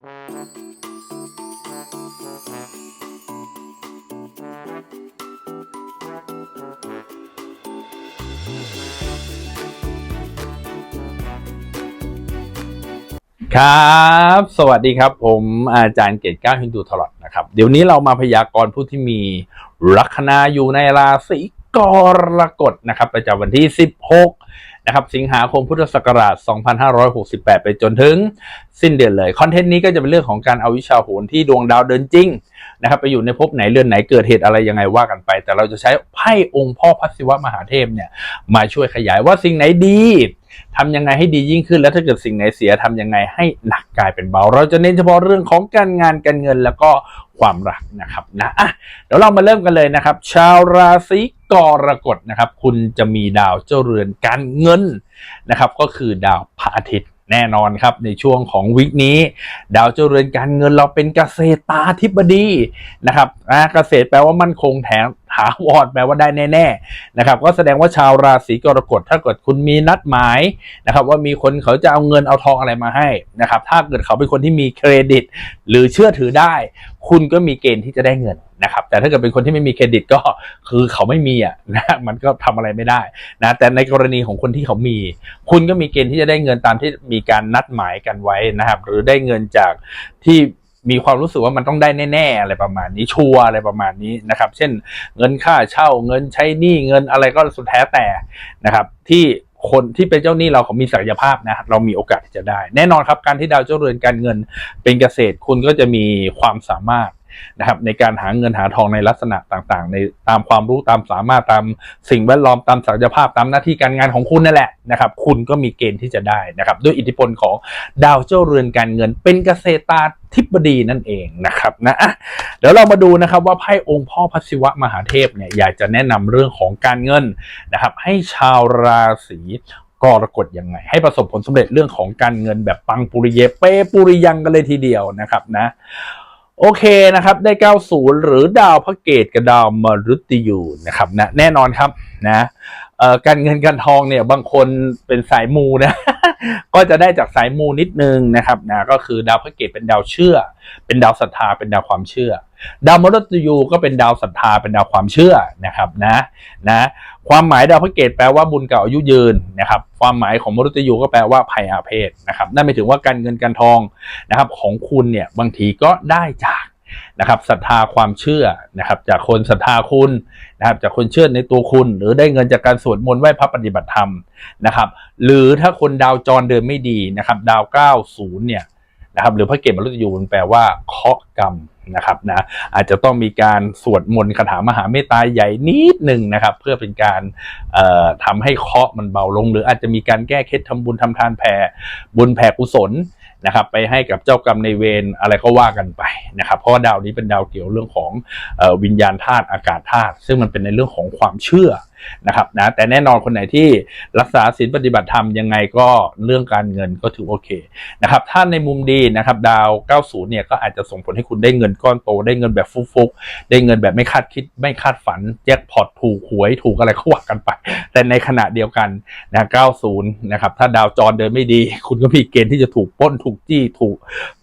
ครับ สวัสดีครับผมอาจารย์เกตก้าฮินดูทลอดนะครับ เดี๋ยวนี้เรามาพยากรณ์ผู้ที่มีลัคนาอยู่ในราศีกรกฎนะครับประจำวันที่ 16 นะครับสิงหาคมพุทธศักราช 2568 ไปจนถึงสิ้นเดือนเลย คอนเทนต์นี้ก็จะเป็นเรื่องของการเอาวิชาโหรที่ดวงดาวเดินจริงนะครับไปอยู่ในภพไหนเรือนไหนเกิดเหตุอะไรยังไงว่ากันไป แต่เราจะใช้ไพ่องค์พ่อพระศิวะมหาเทพเนี่ยมาช่วยขยายว่าสิ่งไหนดีทำยังไงให้ดียิ่งขึ้น แล้วถ้าเกิดสิ่งไหนเสียทำยังไงให้หนักกลายเป็นเบา เราจะเน้นเฉพาะเรื่องของการงานการเงินแล้วก็ความรักนะครับนะอะเดี๋ยวเรามาเริ่มกันเลยนะครับ ชาวราศี กรกฎนะครับ คุณจะมีดาวเจ้าเรือนการเงินนะครับ ก็คือดาวพระอาทิตย์แน่นอนครับในช่วงของวิกนี้ ดาวเจ้าเรือนการเงินเราเป็นเกษตราธิบดีนะครับอ่าเกษตรแปลว่ามั่นคงแถมถาวรแปลว่าได้แน่ๆนะครับก็แสดงว่าชาวราศีกรกฎถ้าเกิดคุณมีนัดหมายนะครับว่ามีคนเขาจะเอาเงินเอาทองอะไรมาให้นะครับถ้าเกิดเขาเป็นคนที่มีเครดิต หรือเชื่อถือได้ คุณก็มีเกณฑ์ที่จะได้เงิน นะครับแต่ถ้าเกิดเป็นคนที่ไม่มีเครดิตก็คือเขาไม่มีอะนะมันก็ทำอะไรไม่ได้นะแต่ในกรณีของคนที่เขามี คุณก็มีเกณฑ์ที่จะได้เงินตามที่มีการนัดหมายกันไว้นะครับ หรือได้เงินจากที่มีความรู้สึกว่ามันต้องได้แน่ๆอะไรประมาณนี้ชัวร์อะไรประมาณนี้นะครับ เช่นเงินค่าเช่าเงินใช้หนี้เงินอะไรก็สุดแท้แต่นะครับ ที่คนที่เป็นเจ้าหนี้เราเขามีศักยภาพนะเรามีโอกาสที่จะได้ แน่นอนครับการที่ดาวเจ้าเรือนการเงินเป็นเกษตรคุณก็จะมีความสามารถ นะครับในการหาเงินหาทองในลักษณะต่างๆ ในตามความรู้ตามสามารถตามสิ่งแวดล้อมตามศักยภาพตามหน้าที่การงานของคุณนั่นแหละนะครับคุณก็มีเกณฑ์ที่จะได้นะครับด้วยอิทธิพลของดาวเจ้าเรือนการเงิน เป็นเกษตราธิบดีนั่นเองนะครับนะเดี๋ยวเรามาดูนะครับว่าไพ่องค์พ่อพระศิวะมหาเทพเนี่ยอยากจะแนะนำเรื่องของการเงินนะครับให้ชาวราศีกรกฎยังไง ให้ประสบผลสำเร็จเรื่องของการเงินแบบปังปุริเยเปปุริยังกันเลยทีเดียวนะครับนะ โอเคนะครับ ได้ 90 หรือดาวพระเกตกับดาวมฤตยูนะครับนะแน่นอนครับนะการเงินการทองเนี่ยบางคนเป็นสายมูนะ ก็จะได้จากสายมูนิดนึงนะครับนะก็คือดาวพระเกตเป็นดาวเชื่อ เป็นดาวศรัทธาเป็นดาวความเชื่อ ดาวมฤตยูก็เป็นดาวศรัทธาเป็นดาวความเชื่อนะครับนะนะความหมายดาวพระเกตแปลว่าบุญเก่าอายุยืนนะครับความหมายของมฤตยูก็แปลว่าภัยอาเพศนะครับนั่นหมายถึงว่าการเงินการทองนะครับของคุณเนี่ยบางทีก็ได้จากนะครับศรัทธาความเชื่อนะครับจากคนศรัทธาคุณนะครับจากคนเชื่อในตัวคุณ หรือได้เงินจากการสวดมนต์ไหว้พระปฏิบัติธรรมนะครับหรือถ้าคนดาวจรเดินไม่ดีนะครับดาว 90เนี่ย นะครับหรือพระเกตมฤตยูมันแปลว่าเคาะกรรมนะครับนะอาจจะต้องมีการสวดมนต์คาถามหาเมตตาใหญ่นิดหนึ่งนะครับ เพื่อเป็นการเอ่อทำให้เคาะมันเบาลง หรืออาจจะมีการแก้เคล็ดทำบุญทำทานแผ่บุญแผ่กุศลนะครับไปให้กับเจ้ากรรมในเวรอะไรก็ว่ากันไปนะครับ เพราะว่าดาวนี้เป็นดาวเกี่ยวเรื่องของอวิญญาณธาตุอากาศธาตุซึ่งมันเป็นในเรื่องของความเชื่อ นะครับนะแต่แน่นอนคนไหนที่รักษาศีลปฏิบัติธรรมยังไงก็เรื่องการเงินก็ถือโอเคนะครับถ้าในมุมดีนะครับดาว 90 เนี่ยก็อาจจะส่งผลให้คุณได้เงินก้อนโต ได้เงินแบบฟุกๆได้เงินแบบไม่คาดคิดไม่คาดฝันแจ็คพอตถูกหวยถูกอะไรก็ว่ากันไป แต่ในขณะเดียวกันนะ 90 นะครับถ้าดาวจรเดินไม่ดี คุณก็มีเกณฑ์ที่จะถูกป้นถูกจี้ถูก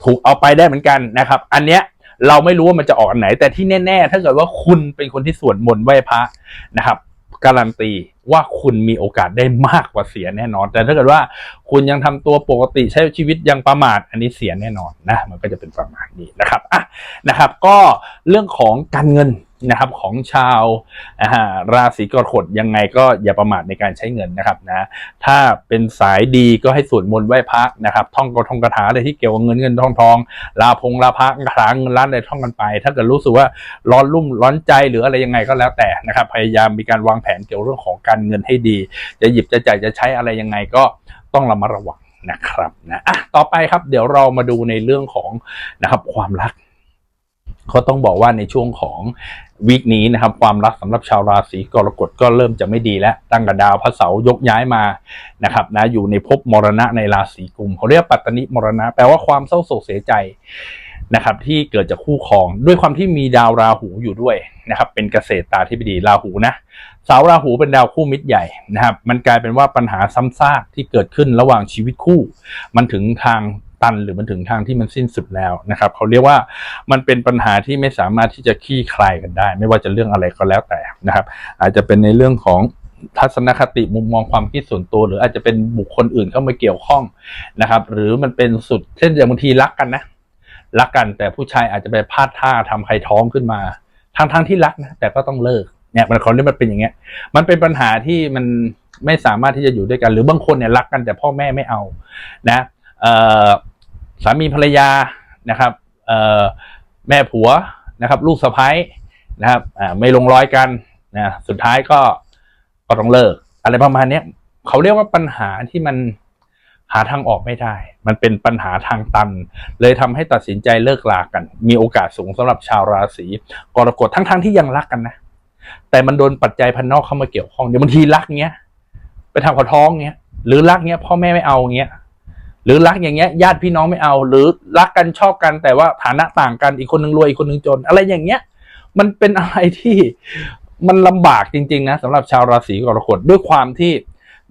ถูกเอาไปได้เหมือนกันนะครับ อันเนี้ยเราไม่รู้ว่ามันจะออกอันไหน แต่ที่แน่ ๆ ถ้าเกิดว่าคุณเป็นคนที่สวดมนต์ไหว้พระนะครับ การันตีว่าคุณมีโอกาสได้มากกว่าเสียแน่นอน แต่ถ้าเกิดว่าคุณยังทำตัวปกติใช้ชีวิตยังประมาทอันนี้เสียแน่นอนนะมันก็จะเป็นประมาณนี้นะครับอะนะครับ ก็เรื่องของการเงิน นะครับของชาวราศีกรกฎยังไงก็อย่าประมาทในการใช้เงินนะครับนะถ้าเป็นสายดีก็ให้สวดมนต์ไหว้พระนะครับ ท่องกระทงกระถาอะไรที่เกี่ยวกับเงินเงินทองทองลาพงลาพระกระถาเงินล้านอะไรท่องกันไป ถ้าเกิดรู้สึกว่าร้อนรุ่มร้อนใจหรืออะไรยังไงก็แล้วแต่นะครับ พยายามมีการวางแผนเกี่ยวเรื่องของการเงินให้ดี จะหยิบจะจ่ายจะใช้อะไรยังไงก็ต้องระมัดระวังนะครับนะอะต่อไปครับเดี๋ยวเรามาดูในเรื่องของนะครับความรักเขาต้องบอกว่าในช่วงของ วีคนี้นะครับความรักสำหรับชาวราศีกรกฎก็เริ่มจะไม่ดีแล้วตั้งแต่ดาวพระเสายกย้ายมานะครับนะอยู่ในภพมรณะในราศีกุมเขาเรียกปัตตนิมรณะ แปลว่าความเศร้าโศกเสียใจนะครับที่เกิดจากคู่ครองด้วยความที่มีดาวราหูอยู่ด้วยนะครับเป็นเกษตรตาธิบดีราหูนะสาวราหูเป็นดาวคู่มิตรใหญ่นะครับมันกลายเป็นว่าปัญหาซ้ำซากที่เกิดขึ้นระหว่างชีวิตคู่ มันถึงทาง ตัน หรือมันถึงทางที่มันสิ้นสุดแล้วนะครับเขาเรียกว่ามันเป็นปัญหาที่ไม่สามารถที่จะคลี่คลายกันได้ ไม่ว่าจะเรื่องอะไรก็แล้วแต่นะครับ อาจจะเป็นในเรื่องของทัศนคติมุมมองความคิดส่วนตัว หรืออาจจะเป็นบุคคลอื่นเข้ามาเกี่ยวข้องนะครับ หรือมันเป็นสุดเช่นอย่างบางทีรักกันนะรักกันแต่ผู้ชายอาจจะไปพลาดท่าทำใครท้องขึ้นมาทั้งทั้งที่รักนะแต่ก็ต้องเลิกเนี่ยมันเขาเรียกมันเป็นอย่างเงี้ย มันเป็นปัญหาที่มันไม่สามารถที่จะอยู่ด้วยกัน หรือบางคนเนี่ยรักกันแต่พ่อแม่ไม่เอานะเอ่อ สามีภรรยานะครับแม่ผัวนะครับ ลูกสะใภ้นะครับไม่ลงรอยกันนะสุดท้ายก็ก็ต้องเลิก อะไรประมาณนี้เขาเรียกว่าปัญหาที่มันหาทางออกไม่ได้ มันเป็นปัญหาทางตัน เลยทำให้ตัดสินใจเลิกลากัน มีโอกาสสูงสำหรับชาวราศีกรกฎทั้งๆที่ยังรักกันนะ แต่มันโดนปัจจัยภายนอกเข้ามาเกี่ยวข้อง เดี๋ยวบางทีรักเงี้ย ไปทำขาท้องเงี้ย หรือรักเงี้ยพ่อแม่ไม่เอาเงี้ย หรือรักอย่างเงี้ยญาติพี่น้องไม่เอา หรือรักกันชอบกันแต่ว่าฐานะต่างกันอีกคนนึงรวยอีกคนนึงจน อะไรอย่างเงี้ย มันเป็นอะไรที่มันลำบากจริง ๆ นะสำหรับชาวราศีกรกฎด้วยความที่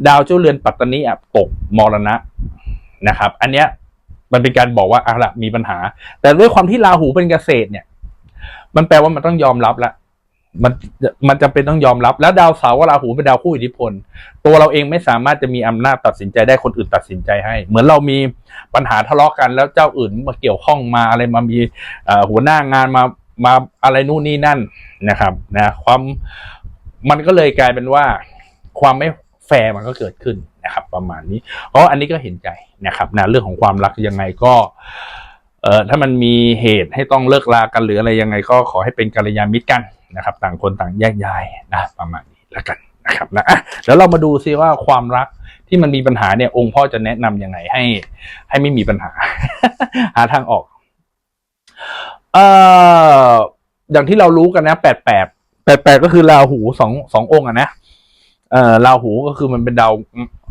ดาวเจ้าเรือนปัตตานีอะตกมรณะนะครับ อันเนี้ยมันเป็นการบอกว่าอะละมีปัญหา แต่ด้วยความที่ราหูเป็นเกษตรเนี่ย มันแปลว่ามันต้องยอมรับละ มันมันจำเป็นต้องยอมรับ แล้วดาวเสาร์กับราหูเป็นดาวคู่อิทธิพล ตัวเราเองไม่สามารถจะมีอำนาจตัดสินใจได้คนอื่นตัดสินใจให้ เหมือนเรามีปัญหาทะเลาะกันแล้วเจ้าอื่นมาเกี่ยวข้องมาอะไรมามีหัวหน้างานมามาอะไรนู่นนี่นั่นนะครับนะความมันก็เลยกลายเป็นว่า ความไม่แฟร์มันก็เกิดขึ้นนะครับ ประมาณนี้เพราะอันนี้ก็เห็นใจนะครับนะเรื่องของความรักยังไงก็เอ่อถ้ามันมีเหตุให้ต้องเลิกลากันหรืออะไรยังไงก็ขอให้เป็นกัลยาณมิตรกัน นะครับ ต่างคนต่างแยกย้ายนะประมาณนี้แล้วกันนะครับนะอะแล้วเรามาดูซิว่าความรักที่มันมีปัญหาเนี่ยองค์พ่อจะแนะนำยังไงให้ ให้ไม่มีปัญหา หาทางออก เอ่ออย่างที่เรารู้กันนะแปดแปดแปดแปดก็คือราหูสองสององค์อะนะเอ่อราหูก็คือมันเป็นดาว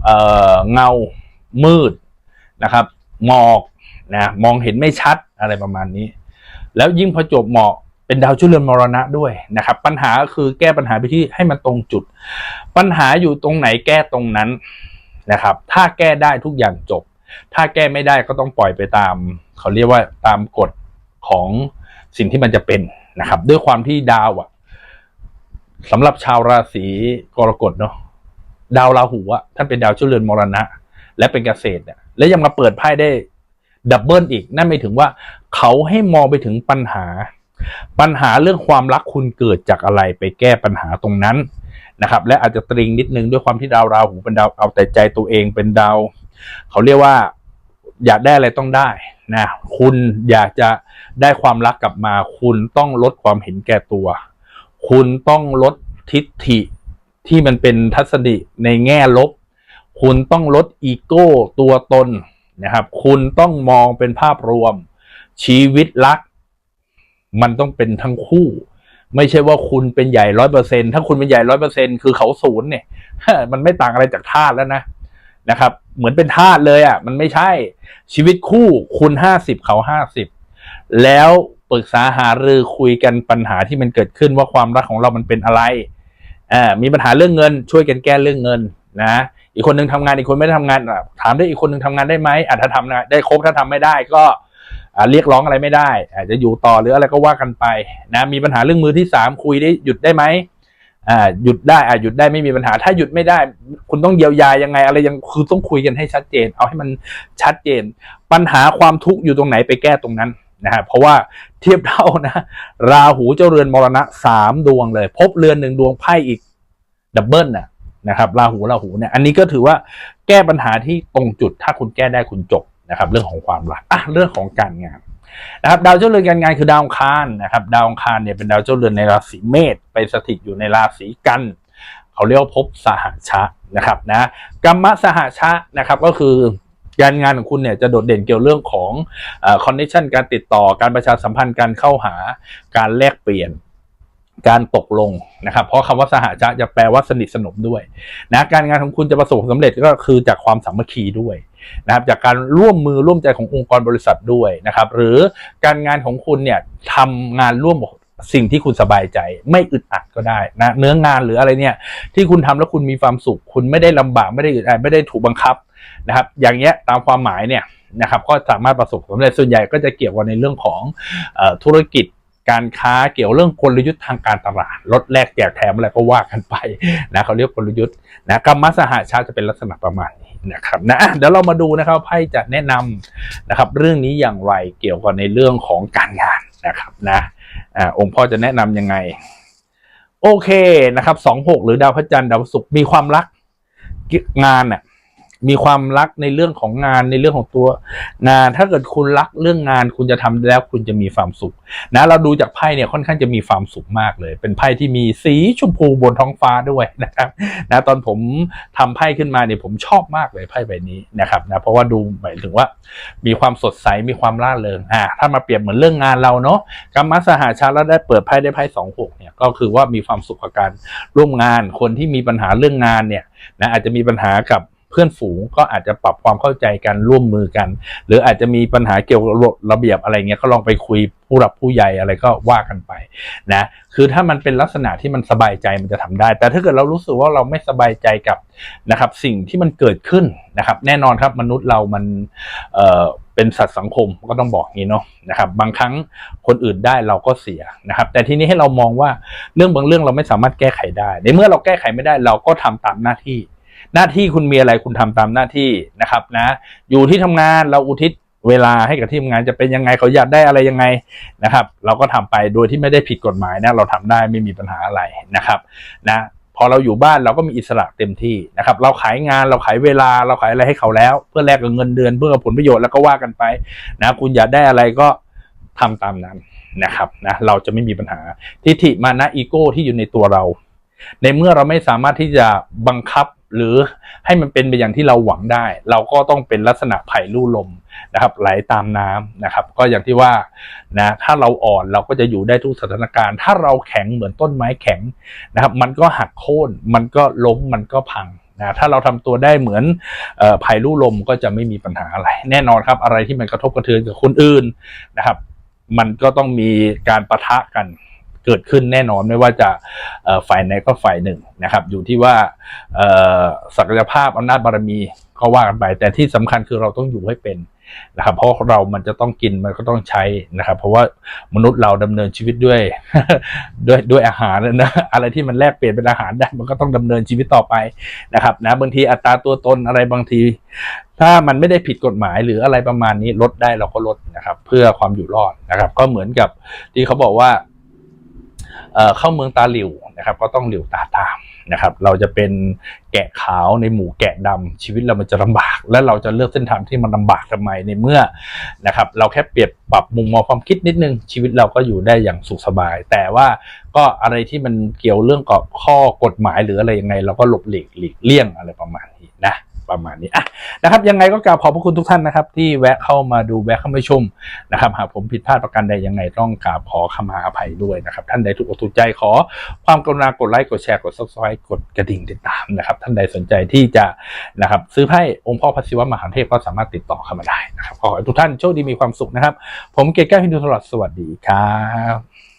เอ่อเงามืดนะครับหมอกนะมองเห็นไม่ชัดอะไรประมาณนี้ แล้วยิ่งพอจบหมอก เป็นดาวจุลเรือนมรณะด้วยนะครับ ปัญหาก็คือแก้ปัญหาไปที่ให้มันตรงจุด ปัญหาอยู่ตรงไหนแก้ตรงนั้นนะครับ ถ้าแก้ได้ทุกอย่างจบ ถ้าแก้ไม่ได้ก็ต้องปล่อยไปตาม เขาเรียกว่าตามกฎของสิ่งที่มันจะเป็นนะครับ ด้วยความที่ดาวอะสำหรับชาวราศีกรกฎเนาะดาวราหูอะท่านเป็นดาวเจ้าเรือนมรณะ และเป็นเกษตรเนี่ยและยังมาเปิดไพ่ได้ดับเบิลอีก นั่นหมายถึงว่าเขาให้มองไปถึงปัญหา ปัญหาเรื่องความรักคุณเกิดจากอะไรไปแก้ปัญหาตรงนั้นนะครับ และอาจจะตริงนิดนึงด้วยความที่ดาวราหูเป็นดาวเอาแต่ใจตัวเองเป็นดาวเขาเรียกว่าอยากได้อะไรต้องได้นะคุณอยากจะได้ความรักกลับมา คุณต้องลดความเห็นแก่ตัว คุณต้องลดทิฏฐิที่มันเป็นทัศนิในแง่ลบ คุณต้องลดอีโก้ตัวตนนะครับ คุณต้องมองเป็นภาพรวม ชีวิตรัก มันต้องเป็นทั้งคู่ ไม่ใช่ว่าคุณเป็นใหญ่ร้อยเปอร์เซ็นถ้าคุณเป็นใหญ่ร้อยเปอร์เซ็นคือเขาศูนย์เนี่ย มันไม่ต่างอะไรจากทาสแล้วนะนะครับ เหมือนเป็นทาสเลยอะ มันไม่ใช่ชีวิตคู่คุณห้าสิบเขาห้าสิบแล้วปรึกษาหารือคุยกันปัญหาที่มันเกิดขึ้นว่าความรักของเรามันเป็นอะไรอ่ามีปัญหาเรื่องเงิน ช่วยกันแก้เรื่องเงินนะอีกคนหนึ่งทำงานอีกคนไม่ได้ทำงานถามได้อีกคนหนึ่งทำงานได้ไหมอะถ้าทำได้ครบถ้าทำไม่ได้ก็ เรียกร้องอะไรไม่ได้ อาจจะอยู่ต่อหรืออะไรก็ว่ากันไปนะมีปัญหาเรื่องมือที่สามคุยได้หยุดได้ไหมอ่าหยุดได้อ่าหยุดได้ไม่มีปัญหา ถ้าหยุดไม่ได้ คุณต้องเยียวยายังไง อะไรยังคือต้องคุยกันให้ชัดเจน เอาให้มันชัดเจน ปัญหาความทุกข์อยู่ตรงไหนไปแก้ตรงนั้นนะฮะเพราะว่าเทียบเท่านะ ราหูเจ้าเรือนมรณะสามดวงเลย พบเรือนหนึ่งดวงไพ่อีกดับเบิลน่ะนะครับ ราหูราหูเนี่ยอันนี้ก็ถือว่าแก้ปัญหาที่ตรงจุด ถ้าคุณแก้ได้คุณจบ นะครับ เรื่องของความรักอะเรื่องของการงานนะครับดาวเจ้าเรือนการงานคือดาวองคารนะครับ ดาวองคารเนี่ยเป็นดาวเจ้าเรือนในราศีเมษไปสถิตอยู่ในราศีกันเขาเรียกว่าภพสหชะนะครับนะกรรมสหชะนะครับก็คือการงานของคุณเนี่ยจะโดดเด่นเกี่ยวเรื่องของคอนเนคชันการติดต่อการประชาสัมพันธ์การเข้าหาการแลกเปลี่ยนการตกลงนะครับ เพราะคำว่าสหชะจะแปลว่าสนิทสนมด้วยนะการงานของคุณจะประสบความสำเร็จก็คือจากความสามัคคีด้วย นะครับจากการร่วมมือร่วมใจขององค์กรบริษัทด้วยนะครับหรือการงานของคุณเนี่ยทำงานร่วมสิ่งที่คุณสบายใจไม่อึดอัดก็ได้นะเนื้องานหรืออะไรเนี่ยที่คุณทำแล้วคุณมีความสุข คุณไม่ได้ลำบากไม่ได้อึดอัดไม่ได้ถูกบังคับนะครับอย่างเงี้ยตามความหมายเนี่ยนะครับก็สามารถประสบความสำเร็จส่วนใหญ่ก็จะเกี่ยวกับในเรื่องของอธุรกิจการค้าเกี่ยวเรื่องกลยุทธ์ทางการตลาดลดแลกแจกแถมอะไรก็ว่ากันไปนะเขาเรียกกลยุทธ์นะกรรมสหาชาติจะเป็นลักษณะประมาณนี้ นะครับนะเดี๋ยวเรามาดูนะครับไพ่จะแนะนำนะครับ เรื่องนี้อย่างไรเกี่ยวกับในเรื่องของการงานนะครับนะอ่าองค์พ่อจะแนะนำยังไง โอเคนะครับสองหกหรือดาวพระจันทร์ดาวศุกร์มีความรักงานน่ะ มีความรักในเรื่องของงานในเรื่องของตัวงาน ถ้าเกิดคุณรักเรื่องงาน คุณจะทำแล้วคุณจะมีความสุข นะ เราดูจากไพ่เนี่ยค่อนข้างจะมีความสุขมากเลย เป็นไพ่ที่มีสีชมพูบนท้องฟ้าด้วยนะครับนะตอนผมทำไพ่ขึ้นมาเนี่ยผมชอบมากเลยไพ่ใบนี้นะครับนะเพราะว่าดูหมายถึงว่า มีความสดใสมีความร่าเริงอ่าถ้ามาเปรียบเหมือนเรื่องงานเราเนาะกรรมสหาชาติแล้วได้เปิดไพ่ได้ไพ่สองหกเนี่ยก็คือว่ามีความสุขกับการร่วมงานคนที่มีปัญหาเรื่องงานเนี่ยนะอาจจะมีปัญหากับ พื่อนฝูงก็อาจจะปรับความเข้าใจกันร่วมมือกัน หรืออาจจะมีปัญหาเกี่ยวกับระเบียบอะไรเงี้ยก็ลองไปคุยผู้หลักผู้ใหญ่อะไรก็ว่ากันไปนะคือถ้ามันเป็นลักษณะที่มันสบายใจมันจะทำได้ แต่ถ้าเกิดเรารู้สึกว่าเราไม่สบายใจกับนะครับ สิ่งที่มันเกิดขึ้นนะครับ แน่นอนครับมนุษย์เรามันเอ่อเป็นสัตว์สังคมก็ต้องบอกงี้เนาะนะครับ บางครั้งคนอื่นได้เราก็เสียนะครับ แต่ทีนี้ให้เรามองว่าเรื่องบางเรื่องเราไม่สามารถแก้ไขได้ ในเมื่อเราแก้ไขไม่ได้เราก็ทำตามหน้าที่ หน้าที่คุณมีอะไรคุณทำตามหน้าที่นะครับนะอยู่ที่ทำงานเราอุทิศเวลาให้กับที่ทำงานจะเป็นยังไงเขาอยากได้อะไรยังไงนะครับ เราก็ทำไปโดยที่ไม่ได้ผิดกฎหมายนะเราทำได้ไม่มีปัญหาอะไรนะครับนะพอเราอยู่บ้านเราก็มีอิสระเต็มที่นะครับ เราขายงานเราขายเวลาเราขายอะไรให้เขาแล้ว เพื่อแลกกับเงินเดือนเพื่อผลประโยชน์แล้วก็ว่ากันไปนะคุณอยากได้อะไรก็ทำตามนั้นนะครับนะเราจะไม่มีปัญหาทิฏฐิมานะอีโก้ที่อยู่ในตัวเรา ในเมื่อเราไม่สามารถที่จะบังคับ หรือให้มันเป็นไปอย่างที่เราหวังได้ เราก็ต้องเป็นลักษณะไผ่ลู่ลมนะครับ ไหลตามน้ำนะครับ ก็อย่างที่ว่านะถ้าเราอ่อนเราก็จะอยู่ได้ทุกสถานการณ์ ถ้าเราแข็งเหมือนต้นไม้แข็งนะครับ มันก็หักโค่นมันก็ล้มมันก็พังนะถ้าเราทำตัวได้เหมือนไผ่ลู่ลมก็จะไม่มีปัญหาอะไร แน่นอนครับ อะไรที่มันกระทบกระเทือนกับคนอื่นนะครับ มันก็ต้องมีการประทะกัน เกิดขึ้นแน่นอนไม่ว่าจะฝ่ายไหนก็ฝ่ายหนึ่งนะครับ อยู่ที่ว่าศักยภาพอำนาจบารมีก็ว่ากันไป แต่ที่สำคัญคือเราต้องอยู่ให้เป็นนะครับเพราะเรามันจะต้องกินมันก็ต้องใช้นะครับ เพราะว่ามนุษย์เราดำเนินชีวิตด้วย ด้วยด้วยอาหารนะอะไรที่มันแลกเปลี่ยนเป็นอาหารได้มันก็ต้องดำเนินชีวิตต่อไปนะครับนะบางทีอัตราตัวตนอะไรบางที ถ้ามันไม่ได้ผิดกฎหมายหรืออะไรประมาณนี้ลดได้เราก็ลดนะครับ เพื่อความอยู่รอดนะครับ ก็เหมือนกับที่เขาบอกว่า เอ่อเข้าเมืองตาหลิวนะครับก็ต้องหลิวตาตามนะครับเราจะเป็นแกะขาวในหมู่แกะดำชีวิตเรามันจะลำบาก และเราจะเลือกเส้นทางที่มันลำบากทำไมในเมื่อนะครับเราแค่เปรียบปรับมุมมองความคิดนิดนึง ชีวิตเราก็อยู่ได้อย่างสุขสบาย แต่ว่าก็อะไรที่มันเกี่ยวเรื่องกับข้อกฎหมายหรืออะไรยังไง เราก็หลบหลีกหลีกเลี่ยงอะไรประมาณนี้ ประมาณนี้อะนะครับ ยังไงก็กราบขอบพระคุณทุกท่านนะครับ ที่แวะเข้ามาดูแวะเข้ามาชมนะครับ หากผมผิดพลาดประการใดยังไงต้องกราบขอขมาอภัยด้วยนะครับ ท่านใดถูกอกถูกใจขอความกรุณากดไลค์กดแชร์กดซับสไครต์กดกระดิ่งติดตามนะครับ ท่านใดสนใจที่จะนะครับ ซื้อไพ่องค์พ่อพระศิวะมหาเทพก็สามารถติดต่อเข้ามาได้นะครับขอให้ทุกท่านโชคดีมีความสุขนะครับ ผมเกศแก้วฮินดูตลอดสวัสดีครับ